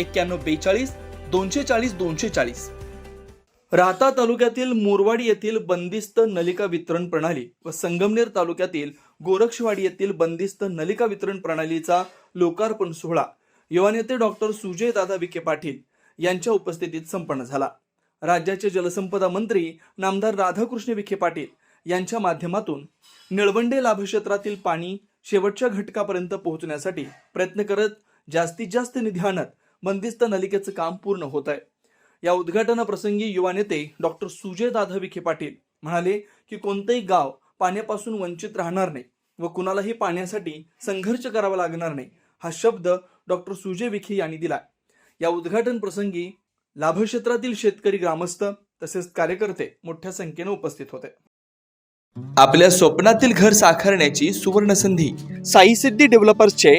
एक्क्याण्णव बेचाळीस दोनशे चाळीस दोनशे चाळीस. राहता तालुक्यातील मोरवाडी येथील बंदिस्त नलिका वितरण प्रणाली व संगमनेर तालुक्यातील गोरक्षवाडी येथील बंदिस्त नलिका वितरण प्रणालीचा लोकार्पण सोहळा युवा नेते डॉक्टर सुजय दादा विखे पाटील यांच्या उपस्थितीत संपन्न झाला. राज्याचे जलसंपदा मंत्री नामदार राधाकृष्ण विखे पाटील यांच्या माध्यमातून निळवंडे लाभक्षेत्रातील पाणी शेवटच्या घटकापर्यंत पोहोचण्यासाठी प्रयत्न करत जास्तीत जास्त निधी आणत बंदिस्त नलिकेचं काम पूर्ण होत आहे. या उद्घाटनाप्रसंगी युवा नेते डॉक्टर सुजय दादा विखे पाटील म्हणाले की कोणतंही गाव पाण्यापासून वंचित राहणार नाही व कुणालाही पाण्यासाठी संघर्ष करावा लागणार नाही हा शब्द डॉक्टर सुजय विखे यांनी दिला या उद्घाटन प्रसंगी लाभक्षेत्रातील शेतकरी ग्रामस्थ तसेच कार्यकर्ते मोठ्या संख्येने उपस्थित होते. आपल्या स्वप्नातील घर साकारण्याची सुवर्ण संधी साई सिद्धी डेव्हलपर्सचे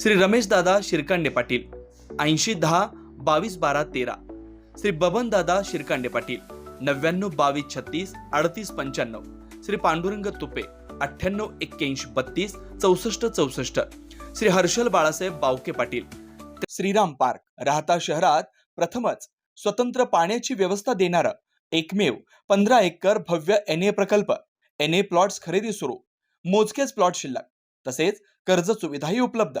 श्री रमेश दादा शिरकांडे पाटील ऐंशी दहा बावीस बारा तेरा. श्री बबन दादा शिरकांडे पाटील नव्याण्णव बावीस छत्तीस अडतीस पंच्याण्णव. श्री पांडुरंग तुपे अठ्ठ्याण्णव एक्क्याऐंशी बत्तीस चौसष्ट चौसष्ट. श्री हर्षल बाळासाहेब बावके पाटील श्रीराम पार्क राहता शहरात प्रथमच स्वतंत्र पाण्याची व्यवस्था देणारं एकमेव पंधरा एकर भव्य एन ए प्रकल्प एन ए प्लॉट्स खरेदी सुरू. मोजकेच प्लॉट शिल्लक तसेच कर्ज सुविधाही उपलब्ध.